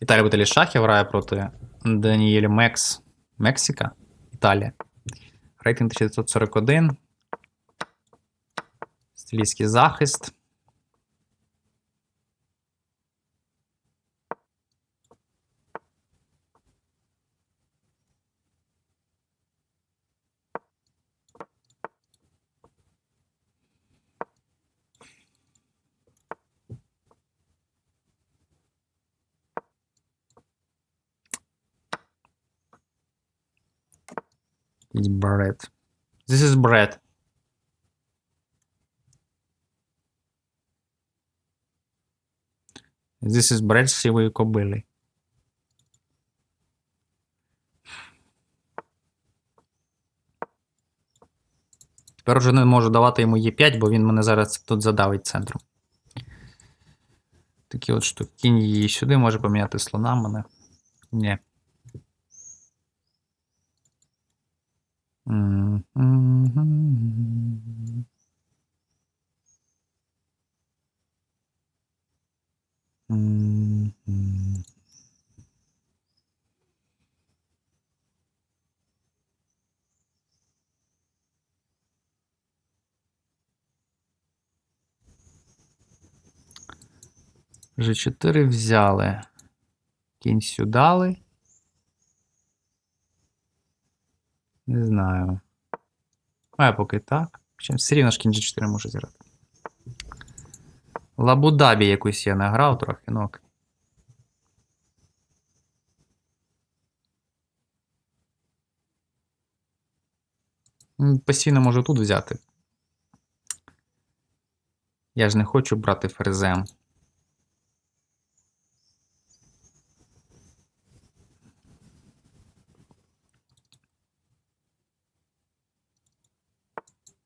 Італія Бутелі Шахів грає проти Даніель Мекс. Мексика? Італія. Рейтинг 1941. Стилійський захист. It's bread. This is bread. This is bread з сівої кобили. Тепер вже не можу давати йому Е5, бо він мене зараз тут задавить центром. Такі от штуки. Кінь її сюди може поміняти слона мене. Ні. G4 взяли. Кінь сюдали. Не знаю. А поки так. Все рівно ж кінь G4 може зіграти. Лабудабі якусь я награв трохи, ну окей. Постійно можу тут взяти. Я ж не хочу брати ферзем.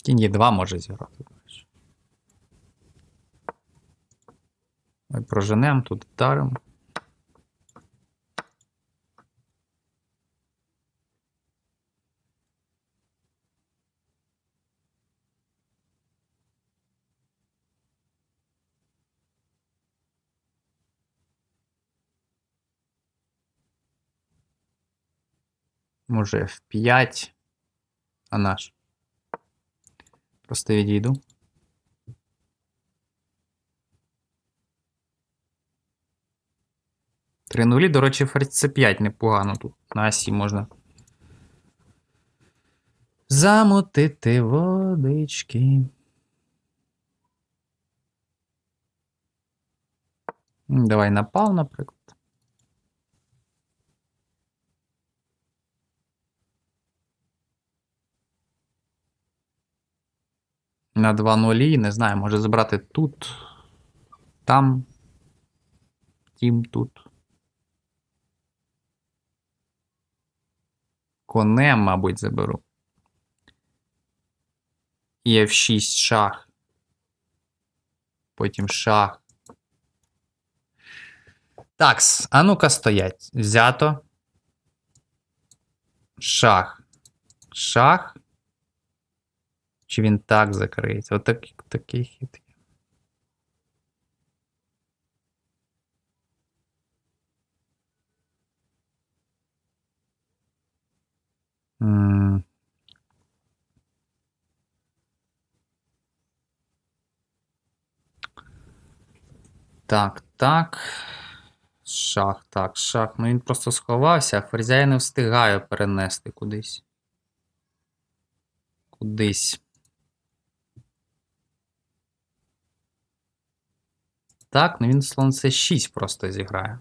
Кінь є 2 може зіграти. Ми проженемо, тут вдаримо. Може F5. А наш. Просто відійду. Три нулі, до речі, ферзь c5 непогано тут. На осі можна. Замутити водички. Давай напав, наприклад. На 2 нулі, не знаю, може забрати тут, там, тім тут. Конем, мабуть, заберу. І F6 шах. Потім шах. Такс, а ну-ка стоять. Взято. Шах. Шах. Чи він так закриється? От такий, такий хід. Так, так. Шах, так, шах. Ну він просто сховався, а ферзя я не встигаю перенести кудись. Кудись. Так, ну він слон c 6 просто зіграє.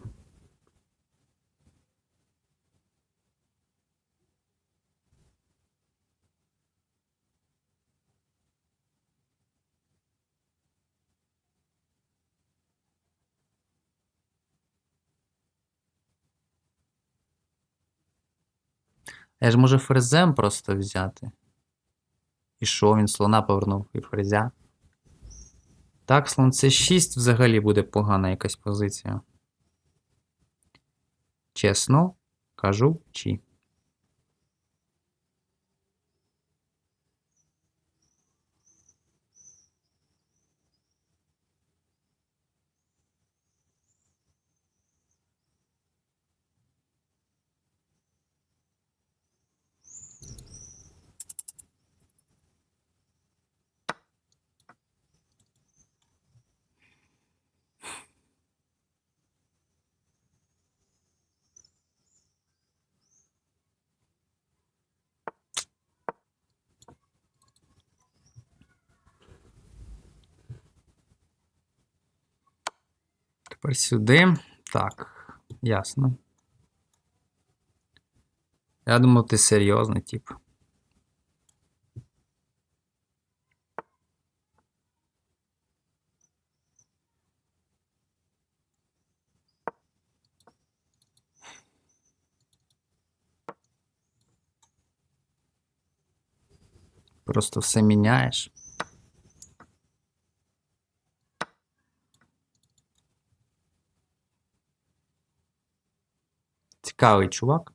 Я ж можу ферзем просто взяти. І що, він слона повернув і ферзя. Так, слон c 6 взагалі буде погана якась позиція. Чесно кажу, чи. Тепер сюди. Так, ясно. Я думав, ти серйозний, тип. Просто все міняєш. Цікавий чувак.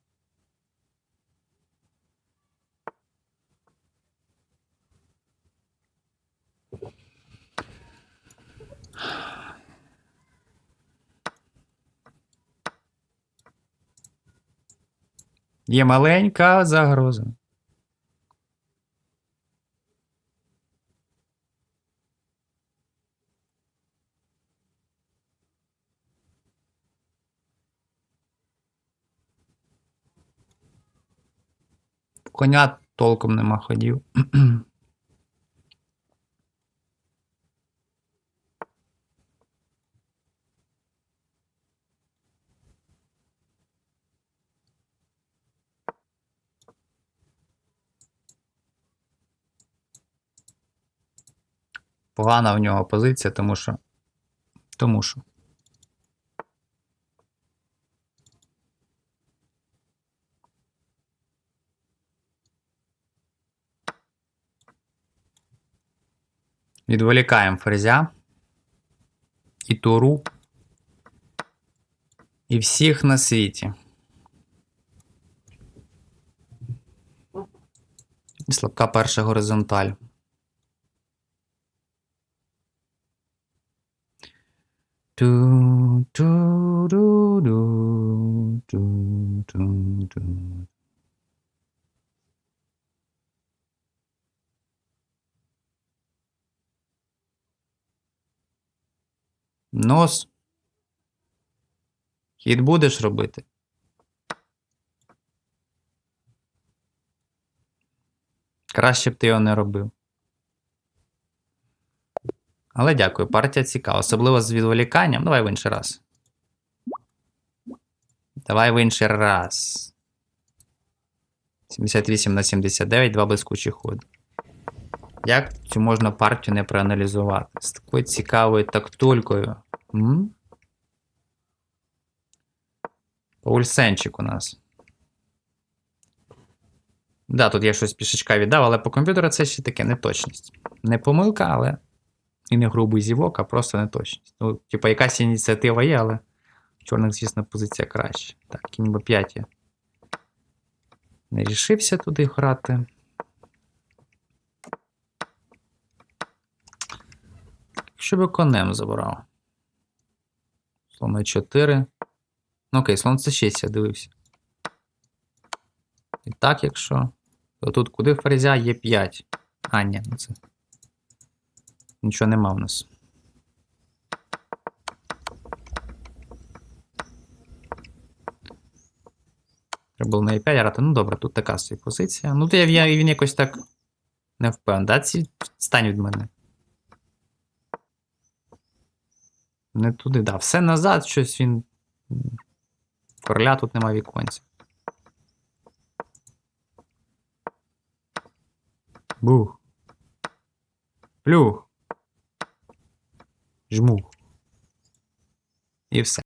Є маленька загроза. Коня толком нема ходів. Погана в нього позиція, тому що. Тому що. Відволікаємо ферзя. І туру. І всіх на світі. І слабка перша горизонталь. Ту, Нос. Хід будеш робити? Краще б ти його не робив. Але дякую, партія цікава. Особливо з відволіканням. Давай в інший раз. Давай в інший раз. 78 на 79, два блискучі ходи. Як цю можна партію не проаналізувати? З такою цікавою тактулькою. Паульсенчик у нас. Да, тут я щось пішечка віддав, але по комп'ютеру це ще таке неточність. Не помилка, але і не грубий зівок, а просто неточність. Ну, типа, якась ініціатива є, але в чорних, звісно, позиція краще. Так, кінь б 5 я не рішився туди грати. Якщо би конем забрав. Слон 4. Ну окей, слон це 6 я дивився. І так, якщо. То тут куди ферзя є 5. А, ні, ну це. Нічого нема в нас. Треба було на e5 грати. Ну добре, тут така собі позиція. Ну, то я, він якось так не впевнений. Да, ці від мене. Не туди, дав. Все назад, щось він. Короля тут нема віконця. Бух. Плюх. Жмух. І все.